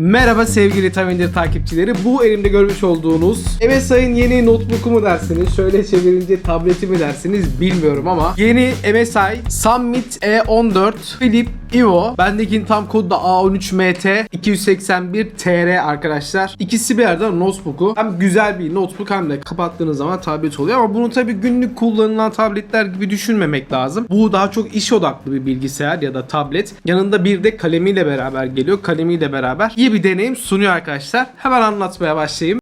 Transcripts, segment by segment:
Merhaba sevgili Tavindir takipçileri. Bu elimde görmüş olduğunuz MSI'ın yeni notebook'u mu dersiniz? Şöyle çevirince tableti mi dersiniz bilmiyorum ama yeni MSI Summit E14 Flip Evo. Bendeki tam kodu da A13MT 281 TR arkadaşlar. İkisi bir arada notebook'u. Hem güzel bir notebook hem de kapattığınız zaman tablet oluyor ama bunu tabii günlük kullanılan tabletler gibi düşünmemek lazım. Bu daha çok iş odaklı bir bilgisayar ya da tablet. Yanında bir de kalemiyle beraber geliyor. Kalemiyle beraber iyi bir deneyim sunuyor arkadaşlar. Hemen anlatmaya başlayayım.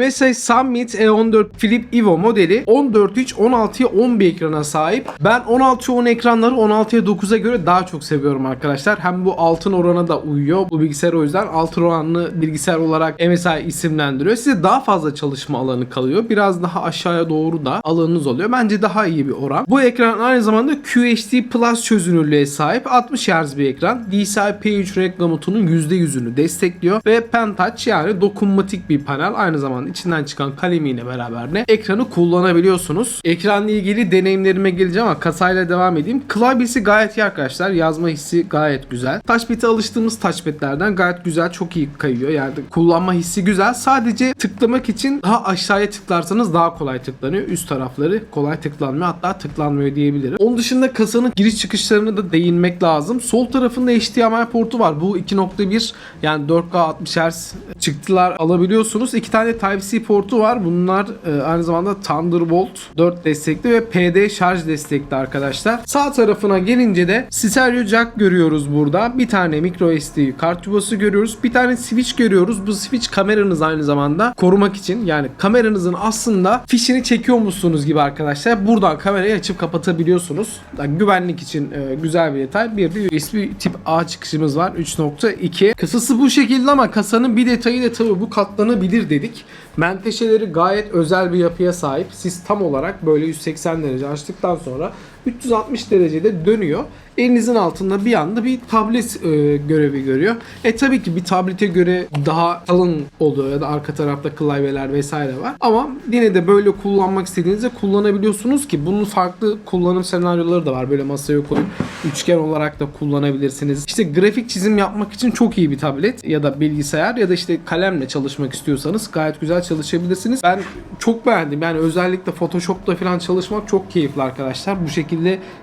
MSI Summit E14 Flip Evo modeli 14 inç 16'ya 10 bir ekrana sahip. Ben 16'ya 10 ekranları 16'ya 9'a göre daha çok seviyorum arkadaşlar. Hem bu altın orana da uyuyor. Bu bilgisayar o yüzden altın oranlı bilgisayar olarak MSI isimlendiriyor. Size daha fazla çalışma alanı kalıyor. Biraz daha aşağıya doğru da alanınız oluyor. Bence daha iyi bir oran. Bu ekran aynı zamanda QHD Plus çözünürlüğe sahip 60 Hz bir ekran. DCI P3 renk gamutunun %100'ünü destekliyor ve Pen Touch yani dokunmatik bir panel aynı zamanda içinden çıkan kalemiyle beraber de ekranı kullanabiliyorsunuz. Ekranla ilgili deneyimlerime geleceğim ama kasayla devam edeyim. Klavyesi gayet iyi arkadaşlar. Yazma hissi gayet güzel. Touchpad'e alıştığımız touchpad'lerden gayet güzel, çok iyi kayıyor. Yani kullanma hissi güzel. Sadece tıklamak için daha aşağıya tıklarsanız daha kolay tıklanıyor. Üst tarafları kolay tıklanmıyor hatta tıklanmıyor diyebilirim. Onun dışında kasanın giriş çıkışlarına da değinmek lazım. Sol tarafında HDMI portu var. Bu 2.1 yani 4K 60 Hz çıktılar alabiliyorsunuz. İki tane Type-C portu var. Bunlar e, aynı zamanda Thunderbolt 4 destekli ve PD şarj destekli arkadaşlar. Sağ tarafına gelince de stereo jack görüyoruz burada. Bir tane micro SD kart yuvası görüyoruz. Bir tane switch görüyoruz. Bu switch kameranız aynı zamanda korumak için. Yani kameranızın aslında fişini çekiyor musunuz gibi arkadaşlar. Buradan kamerayı açıp kapatabiliyorsunuz. Yani güvenlik için e, güzel bir detay. Bir de USB tip A çıkışımız var. 3.2. Kasası bu şekilde ama kasanın bir detayı da tabii bu katlanabilir dedik. Menteşeleri gayet özel bir yapıya sahip. Siz tam olarak böyle 180 derece açtıktan sonra 360 derecede dönüyor. Elinizin altında bir anda bir tablet e, görevi görüyor. E tabii ki bir tablete göre daha kalın oluyor ya da arka tarafta klavyeler vesaire var. Ama yine de böyle kullanmak istediğinizde kullanabiliyorsunuz ki bunun farklı kullanım senaryoları da var. Böyle masaya koyup üçgen olarak da kullanabilirsiniz. İşte grafik çizim yapmak için çok iyi bir tablet ya da bilgisayar ya da işte kalemle çalışmak istiyorsanız gayet güzel çalışabilirsiniz. Ben çok beğendim. Yani özellikle Photoshop'ta falan çalışmak çok keyifli arkadaşlar. Bu şekilde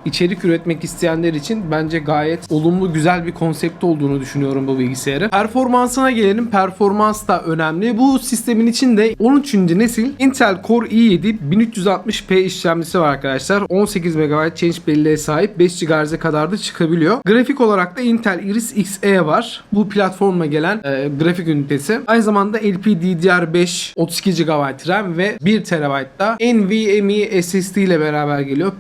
içerik üretmek isteyenler için bence gayet olumlu güzel bir konsept olduğunu düşünüyorum bu bilgisayarı. Performansına gelelim. Performans da önemli. Bu sistemin içinde 13. nesil Intel Core i7 1360p işlemcisi var arkadaşlar. 18 MB change belleğe sahip 5 GHz'e kadar da çıkabiliyor. Grafik olarak da Intel Iris Xe var. Bu platforma gelen e, grafik ünitesi. Aynı zamanda LPDDR5 32 GB RAM ve 1 TB da NVMe SSD ile beraber geliyor.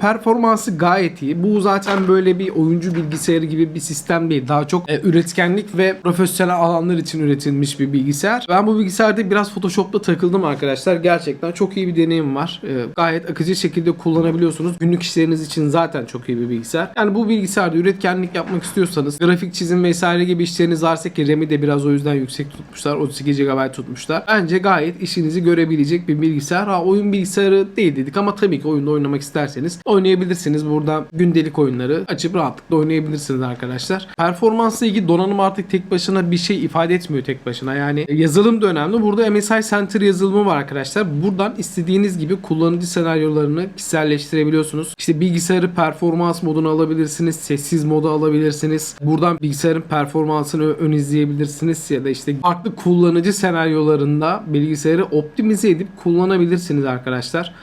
Performansı gayet iyi. Bu zaten böyle bir oyuncu bilgisayarı gibi bir sistem değil. Daha çok e, üretkenlik ve profesyonel alanlar için üretilmiş bir bilgisayar. Ben bu bilgisayarda biraz Photoshop'ta takıldım arkadaşlar. Gerçekten çok iyi bir deneyim var. E, gayet akıcı şekilde kullanabiliyorsunuz. Günlük işleriniz için zaten çok iyi bir bilgisayar. Yani bu bilgisayarda üretkenlik yapmak istiyorsanız, grafik çizim vesaire gibi işleriniz varsa ki RAM'i de biraz o yüzden yüksek tutmuşlar. 32 GB tutmuşlar. Bence gayet işinizi görebilecek bir bilgisayar. Ha oyun bilgisayarı değil dedik ama tabii ki oyunda oynamak isterseniz oynayabilirsiniz. Burada gündelik oyunları açıp rahatlıkla oynayabilirsiniz arkadaşlar. Performansla ilgili donanım artık tek başına bir şey ifade etmiyor tek başına. Yani yazılım da önemli. Burada MSI Center yazılımı var arkadaşlar. Buradan istediğiniz gibi kullanıcı senaryolarını kişiselleştirebiliyorsunuz. İşte bilgisayarı performans moduna alabilirsiniz. Sessiz moda alabilirsiniz. Buradan bilgisayarın performansını ön izleyebilirsiniz ya da işte farklı kullanıcı senaryolarında bilgisayarı optimize edip kullanabilirsiniz arkadaşlar.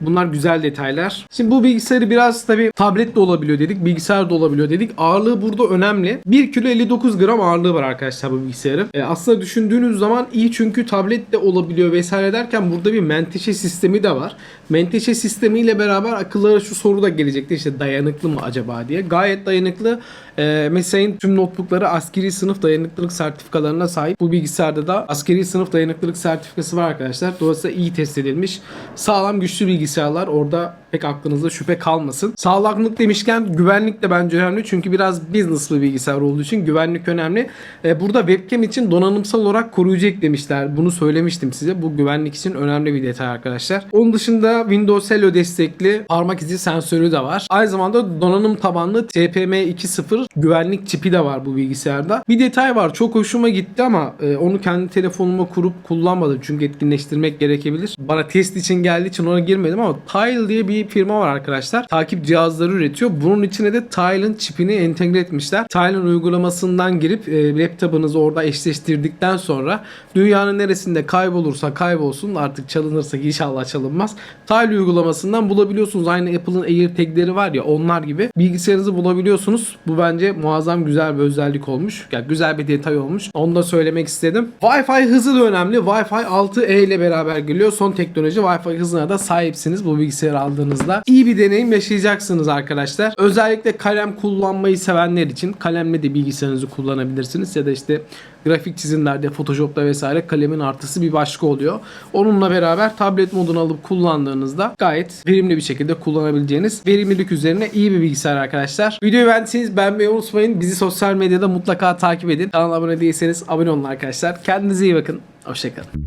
Bunlar güzel detaylar. Şimdi bu bilgisayarı biraz tabi tablet de olabiliyor dedik. Bilgisayar da olabiliyor dedik. Ağırlığı burada önemli. 1 kilo 59 gram ağırlığı var arkadaşlar bu bilgisayarın. E, aslında düşündüğünüz zaman iyi çünkü tablet de olabiliyor vesaire derken burada bir menteşe sistemi de var. Menteşe sistemiyle beraber akıllara şu soru da gelecekti. işte dayanıklı mı acaba diye. Gayet dayanıklı. E, Mesai'nin tüm notebookları askeri sınıf dayanıklılık sertifikalarına sahip. Bu bilgisayarda da askeri sınıf dayanıklılık sertifikası var arkadaşlar. Dolayısıyla iyi test edilmiş. Sağlam güçlü bilgisayarlar orada pek aklınızda şüphe kalmasın. Sağlamlık demişken güvenlik de bence önemli. Çünkü biraz business bir bilgisayar olduğu için güvenlik önemli. E, burada webcam için donanımsal olarak koruyucu eklemişler. Bunu söylemiştim size. Bu güvenlik için önemli bir detay arkadaşlar. Onun dışında Windows Hello destekli parmak izi sensörü de var. Aynı zamanda donanım tabanlı TPM 2.0 güvenlik çipi de var bu bilgisayarda. Bir detay var. Çok hoşuma gitti ama e, onu kendi telefonuma kurup kullanmadım. Çünkü etkinleştirmek gerekebilir. Bana test için geldiği için ona girmedim ama Tile diye bir firma var arkadaşlar. Takip cihazları üretiyor. Bunun içine de Tile'ın çipini entegre etmişler. Tile'ın uygulamasından girip e, laptopunuzu orada eşleştirdikten sonra dünyanın neresinde kaybolursa kaybolsun artık çalınırsa inşallah çalınmaz. Tile uygulamasından bulabiliyorsunuz. Aynı Apple'ın AirTag'leri var ya onlar gibi bilgisayarınızı bulabiliyorsunuz. Bu bence muazzam güzel bir özellik olmuş. Yani güzel bir detay olmuş. Onu da söylemek istedim. Wi-Fi hızı da önemli. Wi-Fi 6E ile beraber geliyor. Son teknoloji Wi-Fi hızına da sahipsiniz bu bilgisayarı aldığınızda. İyi bir deneyim yaşayacaksınız arkadaşlar. Özellikle kalem kullanmayı sevenler için kalemle de bilgisayarınızı kullanabilirsiniz ya da işte grafik çizimlerde, Photoshop'ta vesaire kalemin artısı bir başka oluyor. Onunla beraber tablet modunu alıp kullandığınızda gayet verimli bir şekilde kullanabileceğiniz verimlilik üzerine iyi bir bilgisayar arkadaşlar. Videoyu beğendiyseniz beğenmeyi unutmayın. Bizi sosyal medyada mutlaka takip edin. Kanala abone değilseniz abone olun arkadaşlar. Kendinize iyi bakın. Hoşçakalın.